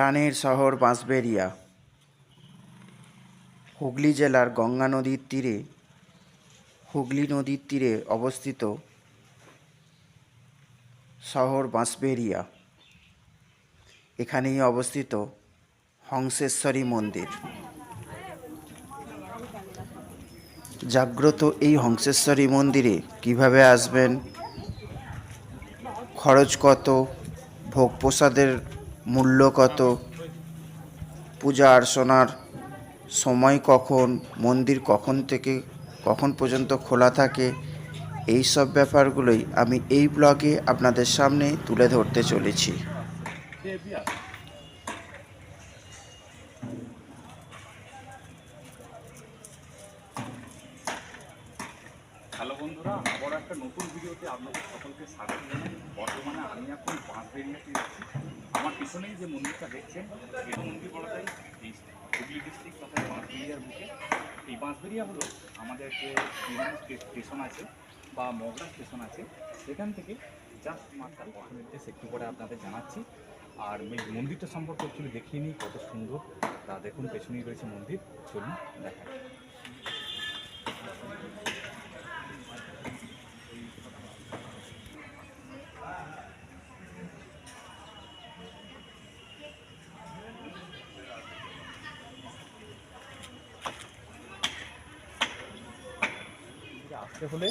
প্রাণের শহর বাঁশবেড়িয়া, হুগলি জেলার গঙ্গা নদীর তীরে, হুগলি নদীর তীরে অবস্থিত শহর বাঁশবেড়িয়া। এখানেই অবস্থিত হংসেশ্বরী মন্দির। জাগ্রত এই হংসেশ্বরী মন্দিরে কীভাবে আসবেন? খরচ কত? ভোগ প্রসাদের মূল্য কত? পূজা অর্চনার সময় কখন? মন্দির কখন থেকে, কখন পর্যন্ত খোলা থাকে? এই সব ব্যাপারগুলোই আমি এই ব্লগে আপনাদের সামনে তুলে ধরতে চলেছি হ্যালো বন্ধুরা আবার একটা নতুন ভিডিওতে আপনাদের সকলকে স্বাগত জানাই বর্তমানে আমি এখন বাঁশবেরিয়াতে যাচ্ছি আমার পিছনেই যে মন্দিরটা দেখছেন এই মন্দির বলা যায় এই হুগলি ডিস্ট্রিক্ট তথা বাঁশবেরিয়ার বুকে এই বাঁশবেরিয়া হলো আমাদের যে বিমান স্টেশন আছে বা মগরা স্টেশন আছে সেখান থেকে জাস্ট মাত্র নির্দেশ একটু করে আপনাদের জানাচ্ছি। আর মন্দিরটা সম্পর্কে একটু দেখিয়ে নিই, কত সুন্দর। তা দেখুন, পেছনেই রয়েছে মন্দির, চলুন দেখা আসতে হলে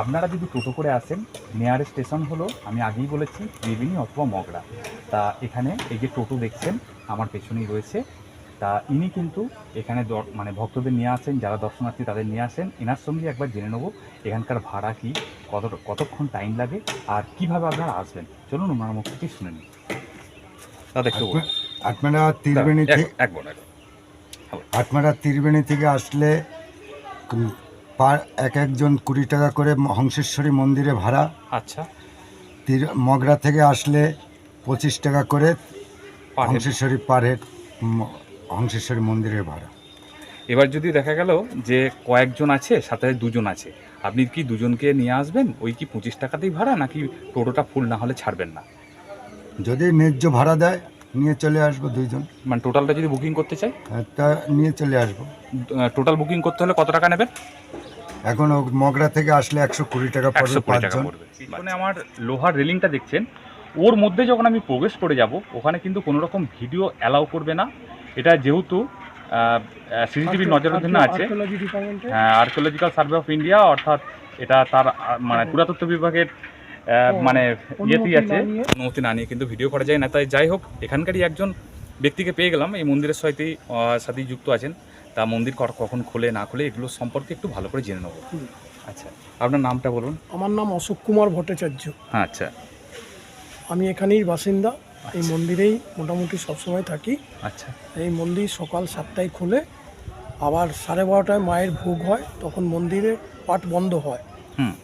আপনারা যদি টোটো করে আসেন নেয়ার স্টেশন হলো আমি আগেই বলেছি ত্রিবেণী অথবা মগরা। তা এখানে এই যে টোটো দেখছেন আমার পেছনেই রয়েছে। তা ইনি কিন্তু এখানে মানে ভক্তদের নিয়ে আসেন যারা দর্শনার্থী তাদের নিয়ে আসেন। এনার সঙ্গে একবার জেনে নেব এখানকার ভাড়া কি কত কতক্ষণ টাইম লাগে আর কীভাবে আপনারা আসবেন। চলুন ওনার মুখ থেকে শুনে নিন। আপনারা ত্রিবেণী থেকে। আপনারা ত্রিবেণী থেকে আসলে পার এক একজন কুড়ি টাকা করে হংসেশ্বরী মন্দিরে ভাড়া। আচ্ছা। তীর- মগরা থেকে আসলে পঁচিশ টাকা করে। হংসেশ্বরী পার হেড হংসেশ্বরী মন্দিরের ভাড়া। এবার যদি দেখা গেল যে কয়েকজন আছে সাথে দুজন আছে আপনি কি দুজনকে নিয়ে আসবেন? ওই কি পঁচিশ টাকাতেই ভাড়া নাকি টোটোটা ফুল না হলে ছাড়বেন না? যদি ন্যায্য ভাড়া দেয় নিয়ে চলে আসব দুইজন। মানে টোটালটা যদি বুকিং করতে চাই? তা নিয়ে চলে আসব। টোটাল বুকিং করতে হলে কত টাকা নেবেন? এখন ও মগরা থেকে আসলে একশো কুড়ি টাকা পড়বে কুড়ি টাকা পাঁচজন। পড়বে। পিছনে আমার লোহার রেলিংটা দেখছেন। ওর মধ্যে যখন আমি প্রবেশ করে যাব ওখানে কিন্তু কোনো রকম ভিডিও অ্যালাউ করবে না। এটা যেহেতু সিসিটিভি নজরাধীন আছে। হ্যাঁ আর্কিওলজিক্যাল সার্ভে অফ ইন্ডিয়া অর্থাৎ এটা তার মানে পুরাতত্ত্ব বিভাগের মানে ইয়েতেই আছে। অনুমতি না নিয়ে কিন্তু ভিডিও করা যায় না। তাই যাই হোক এখানকারই একজন ব্যক্তিকে পেয়ে গেলাম। এই মন্দিরের সাথে সাথেই যুক্ত আছেন। তা মন্দির কখন খোলে না খোলে এগুলো সম্পর্কে একটু ভালো করে জেনে নেব। আচ্ছা আপনার নামটা বলুন। আমার নাম অশোক কুমার ভট্টাচার্য। হ্যাঁ আচ্ছা। আমি এখানেই বাসিন্দা। এই মন্দিরেই মোটামুটি সবসময় থাকি। আচ্ছা। এই মন্দির সকাল সাতটায় খুলে। আবার সাড়ে বারোটায় মায়ের ভোগ হয়। তখন মন্দিরে পাট বন্ধ হয়।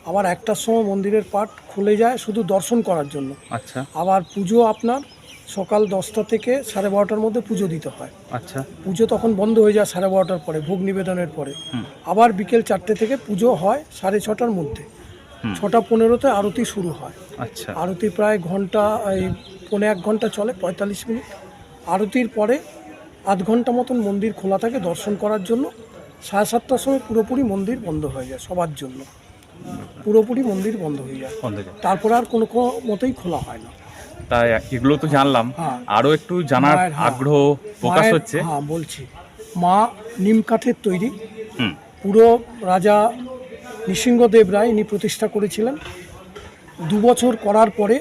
আবার একটার সময় মন্দিরের পাট খুলে যায় শুধু দর্শন করার জন্য। আচ্ছা। আবার পুজো আপনার সকাল দশটা থেকে সাড়ে বারোটার মধ্যে পুজো দিতে হয়। আচ্ছা। পুজো তখন বন্ধ হয়ে যায় সাড়ে বারোটার পরে ভোগ নিবেদনের পরে। আবার বিকেল চারটে থেকে পুজো হয় সাড়ে ছটার মধ্যে। ছটা পনেরোতে আরতি শুরু হয়। আচ্ছা। আরতি প্রায় ঘণ্টা এই পৌনে এক ঘণ্টা চলে পঁয়তাল্লিশ মিনিট। আরতির পরে আধ ঘণ্টা মতন মন্দির খোলা থাকে দর্শন করার জন্য। সাড়ে সাতটার সময় পুরোপুরি মন্দির বন্ধ হয়ে যায় সবার জন্য। পুরোপুরি মন্দির বন্ধ হয়ে যায়। বন্ধ হয়ে যায়। তারপরে আর কোনো মতেই খোলা হয় না। তাই এগুলো তো জানলাম। আরও একটু জানার হ্যাঁ। আগ্রহ প্রকাশ হচ্ছে। হ্যাঁ বলছি। মা নিম কাঠের তৈরি। পুরো রাজা নৃসিংহদেব রায় ইনি প্রতিষ্ঠা করেছিলেন। দু বছর করার পরে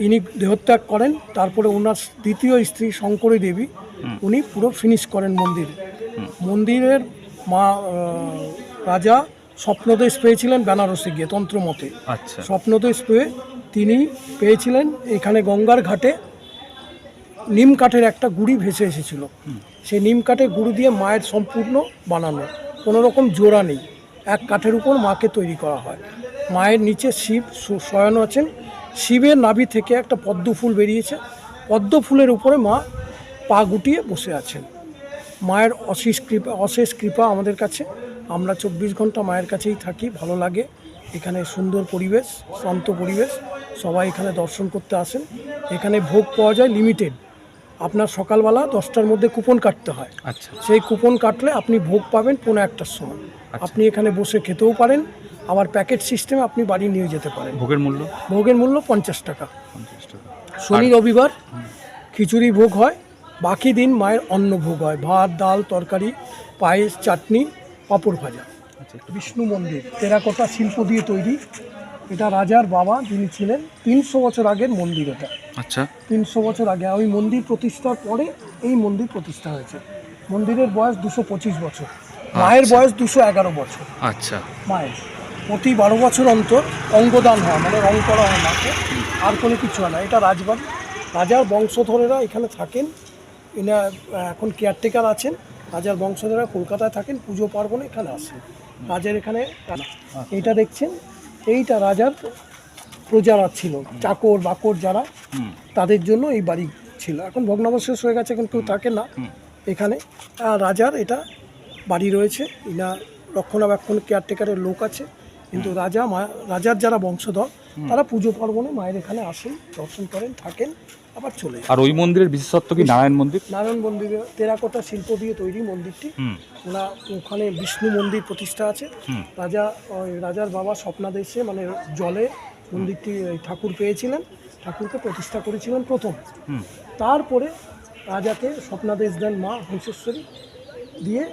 ইনি দেহত্যাগ করেন। তারপরে ওনার দ্বিতীয় স্ত্রী শঙ্করী দেবী উনি পুরো ফিনিশ করেন মন্দির। মন্দিরের মা আহ, রাজা স্বপ্নদেশ পেয়েছিলেন বেনারসে গিয়ে তন্ত্রমতে আচ্ছা। স্বপ্নদেশ স্প্রে তিনি পেয়েছিলেন এখানে গঙ্গার ঘাটে নিম কাঠের একটা গুড়ি ভেসে এসেছিল। সেই নিম কাঠের গুড়ি দিয়ে মায়ের সম্পূর্ণ বানানো। কোনো রকম জোড়া নেই। এক কাঠের উপর মাকে তৈরি করা হয়। মায়ের নিচে শিব শয়ন আছেন। শিবের নাভি থেকে একটা পদ্ম ফুল বেরিয়েছে। পদ্ম ফুলের উপরে মা পা গুটিয়ে বসে আছেন। মায়ের অশেষ কৃপা অশেষ কৃপা আমাদের কাছে। আমরা চব্বিশ ঘণ্টা মায়ের কাছেই থাকি ভালো লাগে। এখানে সুন্দর পরিবেশ শান্ত পরিবেশ সবাই এখানে দর্শন করতে আসেন। এখানে ভোগ পাওয়া যায় লিমিটেড আপনার সকালবেলা দশটার মধ্যে কুপন কাটতে হয়। আচ্ছা। সেই কুপন কাটলে আপনি ভোগ পাবেন পনেরো একটার সময়। আপনি এখানে বসে খেতেও পারেন আবার প্যাকেট সিস্টেমে আপনি বাড়ি নিয়ে যেতে পারেন। ভোগের মূল্য? ভোগের মূল্য পঞ্চাশ টাকা। পঞ্চাশ টাকা। শনি রবিবার খিচুড়ি ভোগ হয় বাকি দিন মায়ের অন্ন ভোগ হয়। ভাত ডাল তরকারি পায়েস চাটনি পাঁপড় ভাজা। আচ্ছা বিষ্ণু মন্দির টেরাকোটা শিল্প দিয়ে তৈরি। এটা রাজার বাবা যিনি ছিলেন তিনশো বছর আগের মন্দির এটা। আচ্ছা। তিনশো বছর আগে ওই মন্দির প্রতিষ্ঠার পরে এই মন্দির প্রতিষ্ঠা হয়েছে। মন্দিরের বয়স দুশো পঁচিশ বছর। মায়ের বয়স দুশো এগারো বছর। আচ্ছা। মায়ের। প্রতি বারো বছর অন্তর অঙ্গদান হয় মানে রং করা হয় মাকে। আর কোনো কিছু হয় না। এটা রাজবাড়ি। রাজার বংশধরেরা এখানে থাকেন। এনা এখন কেয়ারটেকার আছেন। রাজার বংশধরা কলকাতায় থাকেন পুজো পার্বণে এখানে আসেন। রাজার এখানে এইটা দেখছেন? এইটা রাজার প্রজারা ছিল চাকর বাকর যারা তাদের জন্য এই বাড়ি ছিল। এখন ভগ্নাবশেষ হয়ে গেছে এখন কেউ থাকে না এখানে। আর রাজার এটা বাড়ি রয়েছে ইনা রক্ষণাবেক্ষণ কেয়ারটেকারের লোক আছে। কিন্তু রাজা মা রাজার যারা বংশধর তারা পুজো পার্বণে মায়ের এখানে আসেন দর্শন করেন থাকেন। আবার চলে আর ওই মন্দিরের বিশেষত্ব কি নারায়ণ মন্দির? নারায়ণ মন্দিরে টেরাকোটা শিল্প দিয়ে তৈরি মন্দিরটি। ওনা ওখানে বিষ্ণু মন্দির প্রতিষ্ঠা আছে। রাজা রাজার বাবা স্বপ্নাদেশে মানে জলে মন্দিরটি ঠাকুর পেয়েছিলেন ঠাকুরকে প্রতিষ্ঠা করেছিলেন প্রথম। তারপরে রাজাকে স্বপ্নাদেশ দেন মা হংসেশ্বরী দিয়ে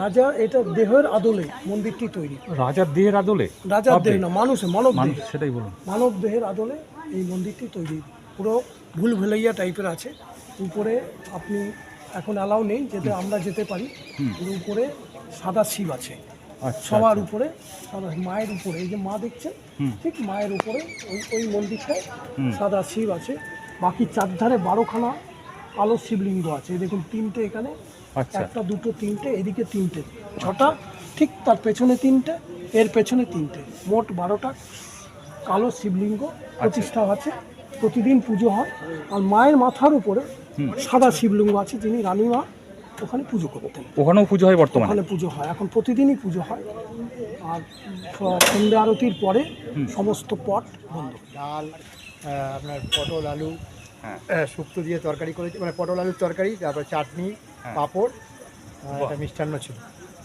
রাজা এটা দেহের আদলে মন্দিরটি তৈরি। রাজার দেহের আদলে? রাজার দেহ না মানুষের মানব সেটাই বলুন। মানব দেহের আদলে এই মন্দিরটি তৈরি। পুরো ভুল ভুলাইয়া টাইপের আছে। উপরে আপনি এখন অ্যালাউ নেই যেতে আমরা যেতে পারি। উপরে সাদা শিব আছে। আচ্ছা সবার উপরে সাদা মায়ের উপরে এই যে মা দেখছেন ঠিক মায়ের উপরে ওই ওই মন্দিরটায় সাদা শিব আছে। বাকি চারধারে বারোখানা আলো শিবলিঙ্গ আছে। দেখুন তিনটে এখানে আচ্ছা। একটা দুটো তিনটে এদিকে তিনটে ছটা ঠিক তার পেছনে তিনটে এর পেছনে তিনটে। মোট বারোটা কালো শিবলিঙ্গ প্রতিষ্ঠা আছে। প্রতিদিন পুজো হয়। আর মায়ের মাথার উপরে সাদা শিবলিঙ্গ আছে যিনি রানীমা ওখানে পুজো করতেন। ওখানেও পুজো হয় বর্তমানে? ওখানে পুজো হয় এখন প্রতিদিনই পুজো হয়। আর সন্ধ্যা আরতির পরে সমস্ত পট বন্ধ। ডাল আপনার পটল আলু হ্যাঁ। শুক্তো দিয়ে তরকারি করেছি মানে পটল আলুর তরকারি তারপর চাটনি হ্যাঁ। পাঁপড় একটা মিষ্টান্ন ছিল।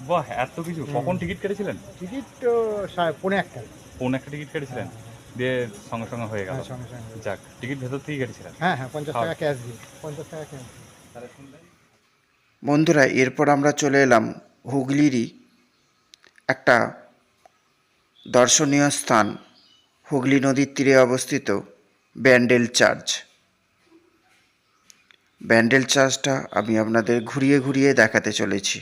বাহ এত কিছু। কখন টিকিট কেটেছিলেন? টিকিট তো পৌনে একটা। কোন একটা টিকিট কেটেছিলেন? দিয়ে সঙ্গে সঙ্গে হয়ে গেল। হ্যাঁ, সঙ্গে সঙ্গে। যাক টিকিট ভেতর থেকে হ্যাঁ হ্যাঁ পঞ্চাশ টাকা ক্যাশ দিয়ে পঞ্চাশ টাকা ক্যাশ বন্ধুরা এরপর আমরা চলে এলাম হুগলিরই একটা দর্শনীয় স্থান হুগলি নদীর তীরে অবস্থিত ব্যান্ডেল চার্চ। ব্যান্ডেল চার্চটা আমি আপনাদের ঘুরিয়ে ঘুরিয়ে দেখাতে চলেছি।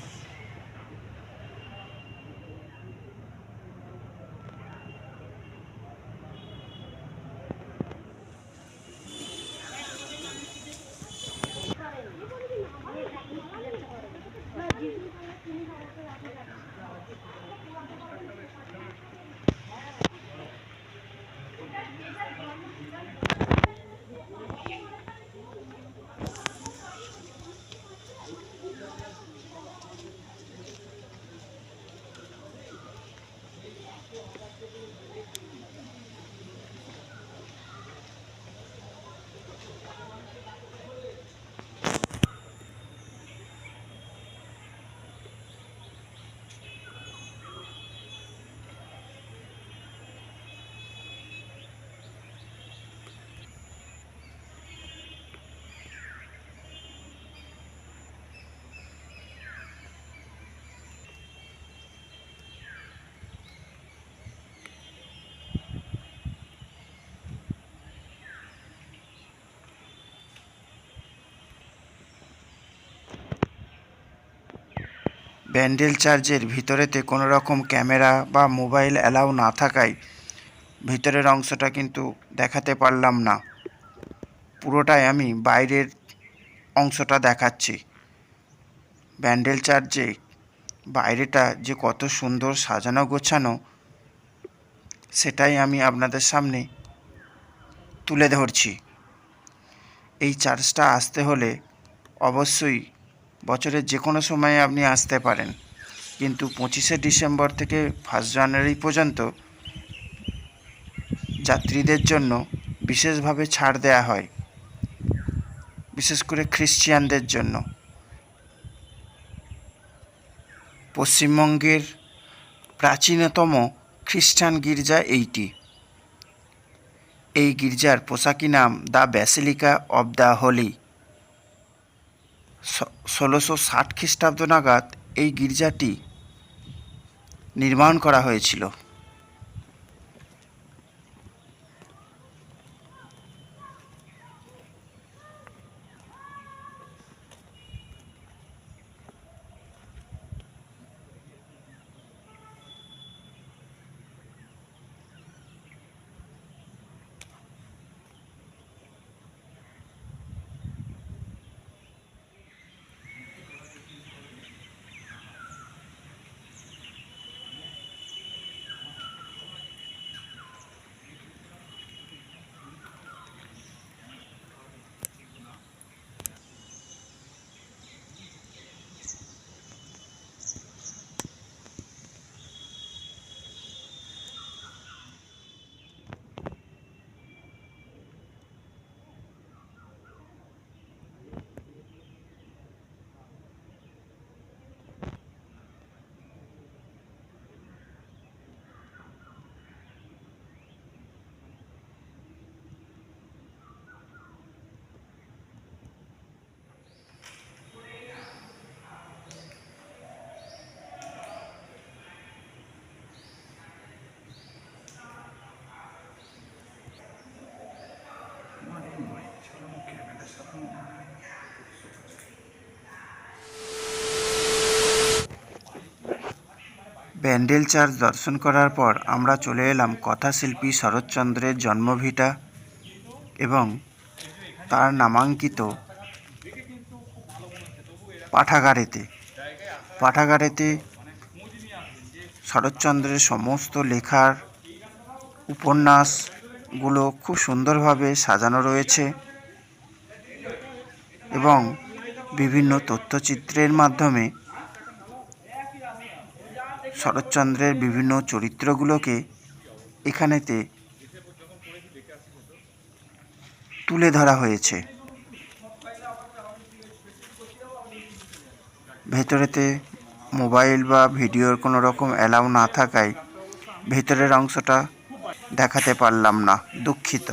ব্যান্ডেল চার্জের ভিতরেতে কোনো রকম ক্যামেরা বা মোবাইল অ্যালাউ না থাকায় ভিতরের অংশটা কিন্তু দেখাতে পারলাম না। পুরোটাই আমি বাইরের অংশটা দেখাচ্ছি। ব্যান্ডেল চার্জে বাইরেটা যে কত সুন্দর সাজানো গোছানো, সেটাই আমি আপনাদের সামনে তুলে ধরছি। এই চার্জটা আসতে হলে অবশ্যই বছরের যে কোনো সময়ে আপনি আসতে পারেন। কিন্তু পঁচিশে ডিসেম্বর থেকে ফার্স্ট জানুয়ারি পর্যন্ত যাত্রীদের জন্য বিশেষভাবে ছাড় দেওয়া হয়। বিশেষ করে খ্রিশ্চিয়ানদের জন্য। পশ্চিমবঙ্গের প্রাচীনতম খ্রিস্টান গির্জা এইটি। এই গির্জার পোশাকি নাম the basilica of the holy. ষোলোশো ষাট খ্রিস্টাব্দ নাগাদ এই গির্জাটি নির্মাণ করা হয়েছিল। ব্যান্ডেল চার্চ দর্শন করার পর আমরা চলে এলাম কথাশিল্পী শরৎচন্দ্রের জন্মভিটা এবং তার নামাঙ্কিত পাঠাগারেতে। পাঠাগারেতে শরৎচন্দ্রের সমস্ত লেখার উপন্যাসগুলো খুব সুন্দরভাবে সাজানো রয়েছে এবং বিভিন্ন তথ্যচিত্রের মাধ্যমে শরৎচন্দ্রের বিভিন্ন চরিত্রগুলোকে এখানেতে তুলে ধরা হয়েছে। ভেতরেতে মোবাইল বা ভিডিওর কোনো রকম অ্যালাউ না থাকায় ভেতরের অংশটা দেখাতে পারলাম না, দুঃখিত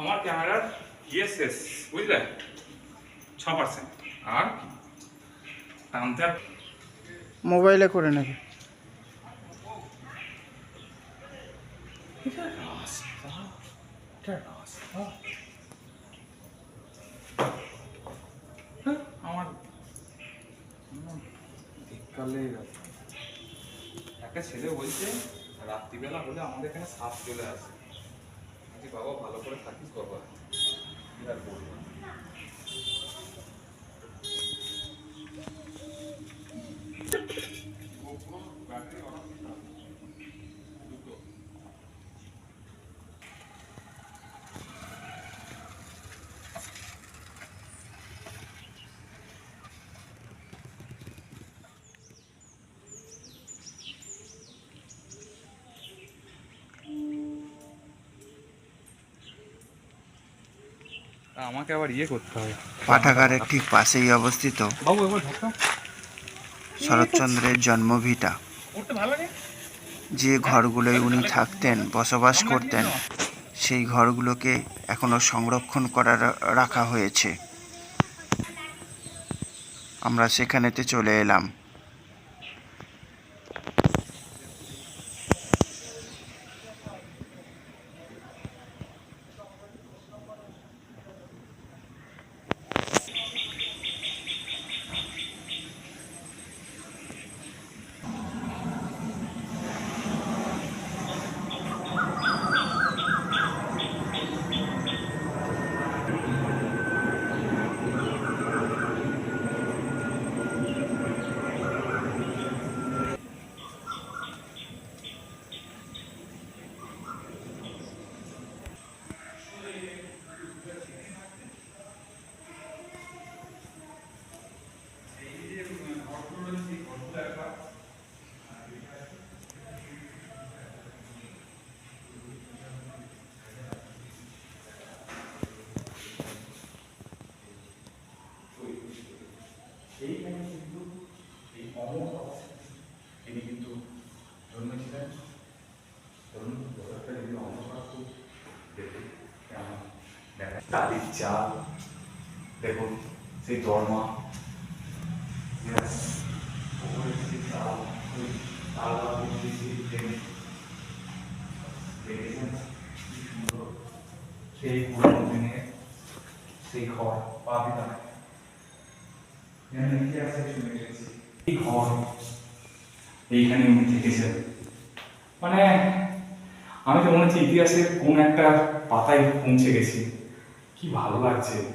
আমার ক্যামেরার ইএসএস বুঝলে ছ পার্সেন্ট আর কি টানতে আর মোবাইলে করে নেবে। আমার শীতকালে একটা ছেলে বলছে, রাত্রিবেলা হলে আমাদের এখানে সাপ চলে আসে। বাবা, ভালো করে থাকিস, বাবা। কি আর বলব? আমাকে আবার ইয়ে করতে হবে। পাঠাগারের ঠিক পাশেই অবস্থিত। শরৎচন্দ্রের জন্মভিটা যে ঘরগুলোয় উনি থাকতেন বসবাস করতেন সেই ঘরগুলোকে এখনও সংরক্ষণ করা রাখা হয়েছে। আমরা সেখানেতে চলে এলাম। টালির চাল দেখুন, সেই দরমা। সেই দিনে সেই ঘর এই ঘর, এইখানে উনি থেকেছেন। মানে আমি তো মনে হচ্ছে ইতিহাসের কোন একটা পাতায় পৌঁছে গেছি। কি ভালো লাগছে?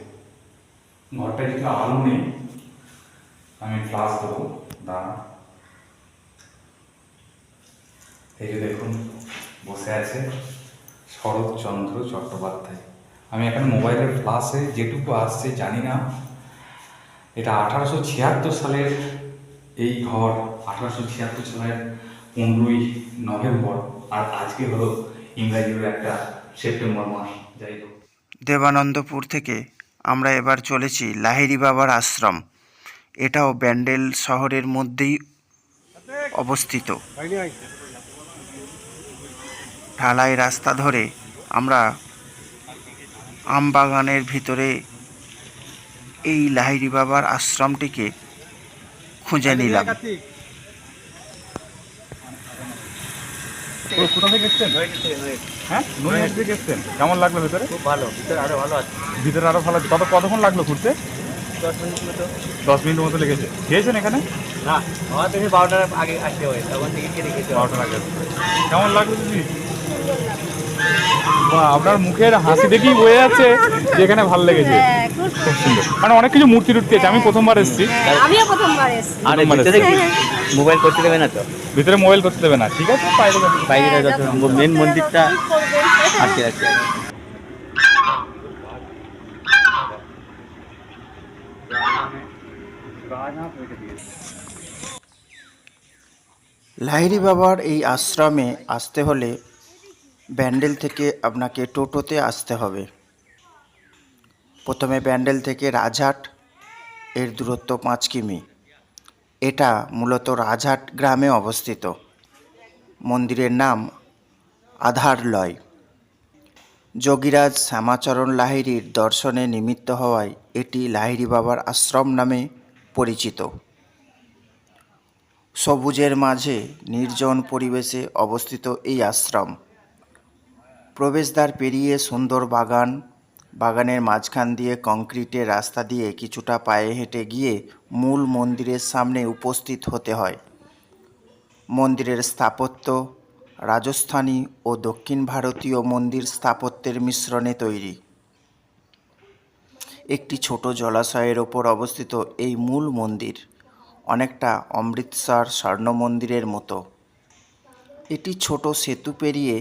ঘরটা যদি আলো নেই। আমি ফ্লাস দেবো। দাঁড়া। এই যে দেখুন, বসে আছে শরৎচন্দ্র চট্টোপাধ্যায়। আমি এখন মোবাইলের ফ্লাশে যেটুকু আসছে জানি না। এটা আঠারোশো ছিয়াত্তর সালের এই ঘর, আঠারোশো ছিয়াত্তর সালের পনেরোই নভেম্বর। আর আজকে হলো ইংরাজির একটা সেপ্টেম্বর মাস। যাই হোক। দেবানন্দপুর থেকে আমরা এবার চলেছি লাহিড়ি বাবার আশ্রম। এটাও ব্যান্ডেল শহরের মধ্যেই অবস্থিত। ঢালাই রাস্তা ধরে আমরা আমবাগানের ভিতরে এই লাহিড়ি বাবার আশ্রমটিকে খুঁজে নিলাম। কোথা থেকে এসছেন? হ্যাঁ? নৈহাট থেকে এসছেন? কেমন লাগল ভেতরে? খুব ভালো ভিতরে আরও ভালো আছে। ভিতরে আরও ভালো আছে। কত কতক্ষণ লাগল ঘুরতে? দশ মিনিট মতো। দশ মিনিট মতো লেগেছে। খেয়েছেন এখানে? না আমার থেকে বারোটার আগে আসতে হয় তখন থেকে কেটে খেতে বারোটার আগে কেমন লাগল দিদি? আপনার মুখের হাসি দেখেই বোঝা যাচ্ছে যে এখানে ভালো লেগেছে। হ্যাঁ, খুব খুব সুন্দর। মানে অনেক কিছু মূর্তি টুর্তি আছে আমি প্রথমবার এসেছি। হ্যাঁ, আমিও প্রথমবার এসেছি। আর ভিতরে মোবাইল করতে দেবে না তো? ভিতরে মোবাইল করতে দেবে না ঠিক আছে? বাইরে বাইরে হ্যাঁ, যত মেন মন্দিরটা আছে আছে। লাহিড়ি বাবার এই আশ্রমে আসতে হলে ব্যান্ডেল থেকে আপনাকে টোটোতে আসতে হবে। প্রথমে ব্যান্ডেল থেকে রাজহাট, এর দূরত্ব পাঁচ কিমি। এটা মূলত রাজহাট গ্রামে অবস্থিত। মন্দিরের নাম আধারলয়। যোগীরাজ শ্যামাচরণ লাহিড়ির দর্শনে নিমিত্ত হওয়ায় এটি লাহিড়ি বাবার আশ্রম নামে পরিচিত। সবুজের মাঝে নির্জন পরিবেশে অবস্থিত এই আশ্রম। প্রবেশদ্বার পেরিয়ে সুন্দর বাগান, বাগানের মাঝখান দিয়ে কংক্রিটের রাস্তা দিয়ে কিছুটা পায়ে হেঁটে গিয়ে মূল মন্দিরের সামনে উপস্থিত হতে হয়। মন্দিরের স্থাপত্য, রাজস্থানী ও দক্ষিণ ভারতীয় মন্দির স্থাপত্যের মিশ্রণে তৈরি। একটি ছোট জলাশয়ের ওপর অবস্থিত এই মূল মন্দির অনেকটা অমৃতসর স্বর্ণ মন্দিরের মতো। এটি ছোট সেতু পেরিয়ে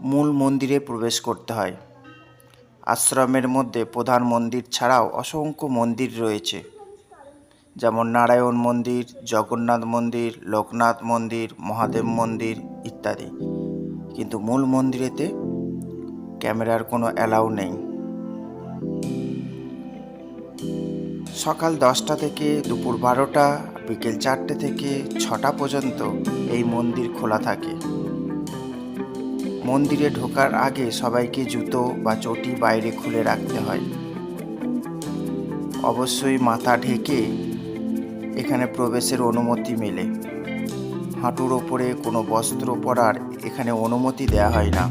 মূল মন্দিরে প্রবেশ করতে হয়। আশ্রমের মধ্যে প্রধান মন্দির ছাড়াও অসংখ্য মন্দির রয়েছে। যেমন নারায়ণ মন্দির, জগন্নাথ মন্দির, লোকনাথ মন্দির, মহাদেব মন্দির ইত্যাদি। কিন্তু মূল মন্দিরেতে ক্যামেরার কোনো অ্যালাউ নেই। সকাল দশটা থেকে দুপুর বারোটা, বিকেল চারটে থেকে ছটা পর্যন্ত এই মন্দির খোলা থাকে। মন্দিরে ঢোকার আগে সবাইকে জুতো বা চটি বাইরে খুলে রাখতে হয়। অবশ্যই মাথা ঢেকে এখানে প্রবেশের অনুমতি মেলে। হাঁটুর ওপরে কোনো বস্ত্র পরার এখানে অনুমতি দেওয়া হয় না।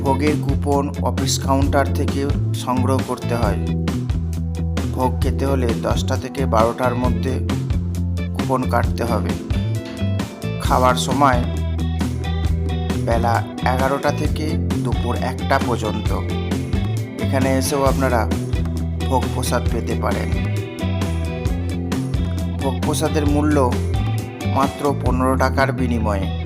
ভোগের কুপন অফিস কাউন্টার থেকে সংগ্রহ করতে হয়। ভোগ খেতে হলে দশটা থেকে বারোটার মধ্যে কুপন কাটতে হবে। খাওয়ার সময় বেলা এগারোটা থেকে দুপুর একটা পর্যন্ত। এখানে এসেও আপনারা ভোগ প্রসাদ পেতে পারেন। ভোগ প্রসাদের মূল্য মাত্র পনেরো টাকার বিনিময়ে।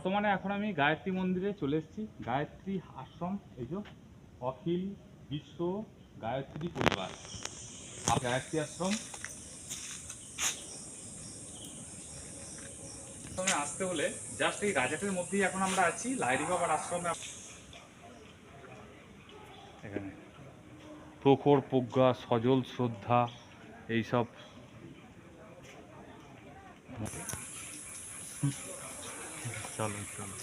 বর্তমানে এখন আমি গায়ত্রী মন্দিরে চলে এসেছি। গায়ত্রী আশ্রম এই যে অখিল বিশ্ব গায়ত্রী পরিবার। আর গায়ত্রী আশ্রম। আশ্রমে আসতে হলে জাস্ট এই রাজাটের মধ্যেই এখন আমরা আছি লাইরি বাবার আশ্রমে এখানে। প্রখর প্রজ্ঞা সজল শ্রদ্ধা এইসব। চলো চলো।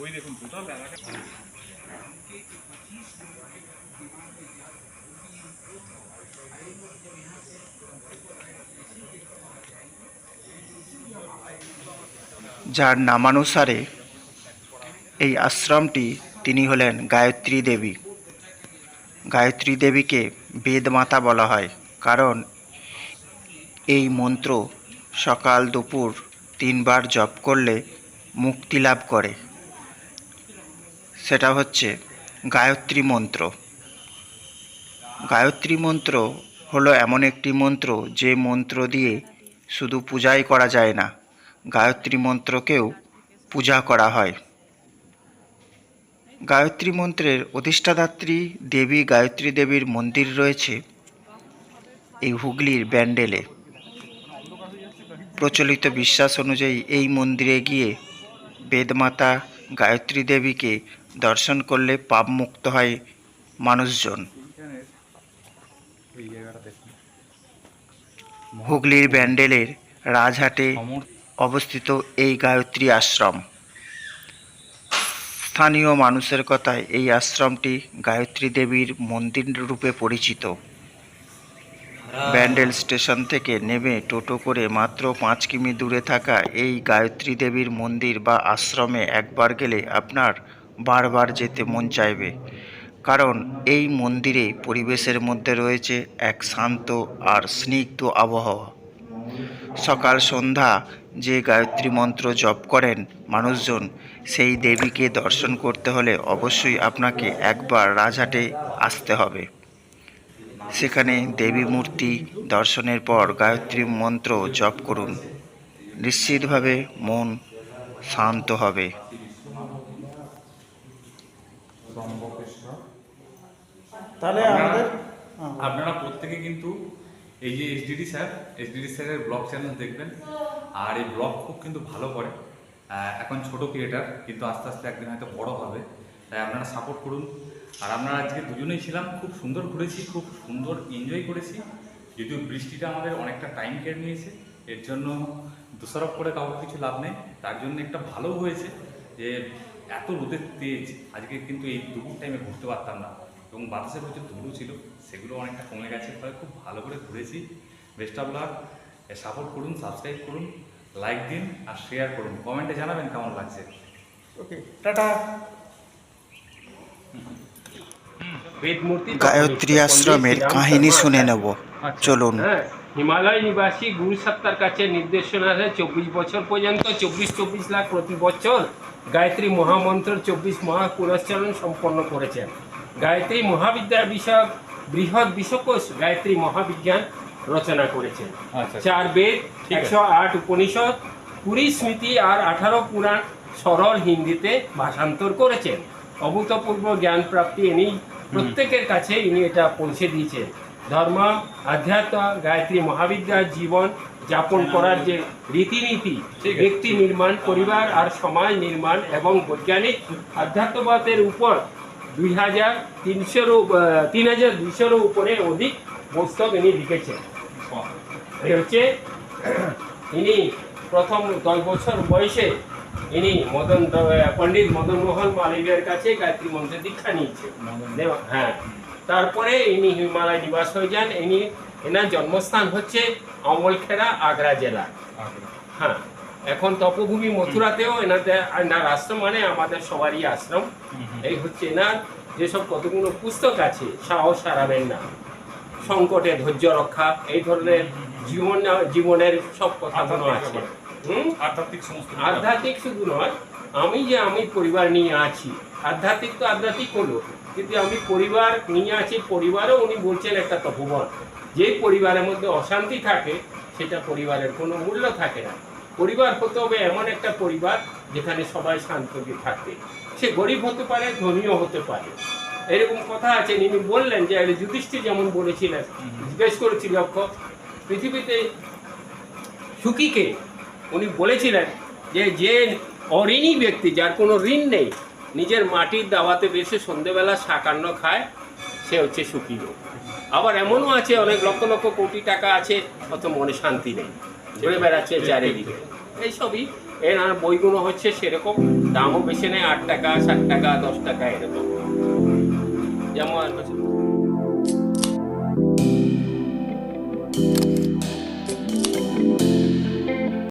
ওই দেখুন টোটাল এলাকা যার নামানুসারে এই আশ্রমটি তিনি হলেন গায়ত্রী দেবী। গায়ত্রী দেবীকে বেদমাতা বলা হয় কারণ এই মন্ত্র সকাল দুপুর তিনবার জপ করলে মুক্তি লাভ করে। সেটা হচ্ছে গায়ত্রী মন্ত্র। গায়ত্রী মন্ত্র হলো এমন একটি মন্ত্র যে মন্ত্র দিয়ে শুধু পূজাই করা যায় না, গায়ত্রী মন্ত্রকেও পূজা করা হয়। গায়ত্রী মন্ত্রের অধিষ্ঠাত্রী দেবী গায়ত্রী দেবীর মন্দির রয়েছে এই হুগলির ব্যান্ডেলে। প্রচলিত বিশ্বাস অনুযায়ী এই মন্দিরে গিয়ে বেদমাতা গায়ত্রী দেবীকে দর্শন করলে পাপ মুক্ত হয় মানুষজন। হুগলির ব্যান্ডেলের রাজহাটে অবস্থিত এই গায়ত্রী আশ্রম। স্থানীয় মানুষের কথায় এই আশ্রমটি গায়ত্রী দেবীর মন্দির রূপে পরিচিত। ব্যান্ডেল স্টেশন থেকে নেমে টোটো করে মাত্র পাঁচ কিমি দূরে থাকা এই গায়ত্রী দেবীর মন্দির বা আশ্রমে একবার গেলে আপনার বারবার যেতে মন চাইবে। কারণ এই মন্দিরে পরিবেশের মধ্যে রয়েছে এক শান্ত আর স্নিগ্ধ আবহাওয়া। সকাল সন্ধ্যা যে গায়ত্রী মন্ত্র জপ করেন মানুষজন, সেই দেবীকে দর্শন করতে হলে অবশ্যই আপনাকে একবার রাজহাটে আসতে হবে। সেখানে দেবী মূর্তি দর্শনের পর গায়ত্রী মন্ত্র জপ করুন। নিশ্চিতভাবে মন শান্ত হবে। তাহলে আমাদের আপনারা প্রত্যেকে কিন্তু এই যে এসডিডি স্যার এসডিডি স্যারের ব্লগ চ্যানেল দেখবেন। আর এই ব্লগ খুব কিন্তু ভালো করে। এখন ছোট ক্রিয়েটার কিন্তু আস্তে আস্তে একদিন হয়তো বড় হবে। তাই আপনারা সাপোর্ট করুন। আর আমরা আজকে দুজনেই ছিলাম, খুব সুন্দর ঘুরেছি, খুব সুন্দর এনজয় করেছি। যদিও বৃষ্টিটা আমাদের অনেকটা টাইম কেড়ে নিয়েছে, এর জন্য দোষারোপ করে কাউকে কিছু লাভ নেই। তার জন্য একটা ভালো হয়েছে যে এত রোদের তেজ, আজকে কিন্তু এই দুপুর টাইমে ঘুরতে পারতাম না। এবং বাতাসের প্রচুর ধুলো ছিল, সেগুলো অনেকটা কমে গেছে, ফলে খুব ভালো করে ঘুরেছি। বেস্ট অফ লাক সাপোর্ট করুন সাবস্ক্রাইব করুন লাইক দিন, আর শেয়ার করুন। কমেন্টে জানাবেন কেমন লাগছে। ওকে টাটা। গায়ত্রী আশ্রমের কাহিনী শুনে নেব। চলুন। হ্যাঁ হিমালয় নিবাসী গুরু সত্তার কাছে নির্দেশনা আছে চব্বিশ বছর পর্যন্ত চব্বিশ চব্বিশ লাখ প্রতি বছর গায়ত্রী মহামন্ত্র চব্বিশ মহা পুরস্চরণ সম্পন্ন করেছেন। গায়ত্রী মহাবিদ্যা বিষয়ক বৃহৎ বিশ্বকোষ গায়ত্রী মহাবিজ্ঞান রচনা করেছেন। আচ্ছা। চার বেদ একশো আট উপনিষদ কুড়ি স্মৃতি আর আঠারো পুরাণ সরল হিন্দিতে ভাষান্তর করেছেন। অভূতপূর্ব জ্ঞান প্রাপ্তি ইনি প্রত্যেকের কাছে ইনি এটা পৌঁছে দিয়েছেন ধর্ম আধ্যাত্ম গায়ত্রী মহাবিদ্যার জীবন যাপন করার যে রীতিনীতি ঠিক আছে। ব্যক্তি নির্মাণ পরিবার আর সমাজ নির্মাণ এবং বৈজ্ঞানিক আধ্যাত্মবাদের উপর দুই হাজার তিনশোরও তিন হাজার দুইশোরও উপরে অধিক পুস্তক ইনি লিখেছেন। হচ্ছে ইনি প্রথম দশ বছর বয়সে ইনি মদন পণ্ডিত মদন মোহন মালবীয়ের কাছে গায়ত্রী মন্ত্রের দীক্ষা নিয়েছে। হ্যাঁ। তারপরে ইনি হিমালয় নিবাস হয়ে যান ইনি এনার জন্মস্থান হচ্ছে অমলখেরা আগ্রা জেলা। হ্যাঁ। এখন তপভূমি মথুরাতেও এনাদের এনার আশ্রম মানে আমাদের সবারই আশ্রম। এই হচ্ছে এনার যেসব কতগুলো পুস্তক আছে সাহস হারাবেন না। সংকটে ধৈর্য রক্ষা এই ধরনের জীবন জীবনের সব কথাগুলো আছে। হুম? আধ্যাত্মিক সমস্ত আধ্যাত্মিক শুধু নয় আমি যে আমি পরিবার নিয়ে আছি আধ্যাত্মিক তো আধ্যাত্মিক হলো কিন্তু আমি পরিবার নিয়ে আছি পরিবারও উনি বলছেন একটা তপবন যে পরিবারের মধ্যে অশান্তি থাকে সেটা পরিবারের কোনো মূল্য থাকে না। পরিবার হতে হবে এমন একটা পরিবার যেখানে সবাই শান্তকে থাকবে সে গরিব হতে পারে ধনীও হতে পারে। এরকম কথা আছে ইনি বললেন যে যুধিষ্ঠির যেমন বলেছিলেন জিজ্ঞেস করেছিল অক্ষ পৃথিবীতে সুখীকে উনি বলেছিলেন যে যে অঋণী ব্যক্তি যার কোনো ঋণ নেই, নিজের মাটির দাওয়াতে বেশি সন্ধেবেলা সাকান্ন খায়, সে হচ্ছে সুখী লোক। আবার এমনও আছে, অনেক লক্ষ লক্ষ কোটি টাকা আছে, অত মনে শান্তি নেই। ঘুরে বেড়াচ্ছে চারিদিকে। এইসবই। এনার বইগুলো হচ্ছে সেরকম। দামও বেশি নেই, আট টাকা, ষাট টাকা, দশ টাকা এরকম। যেমন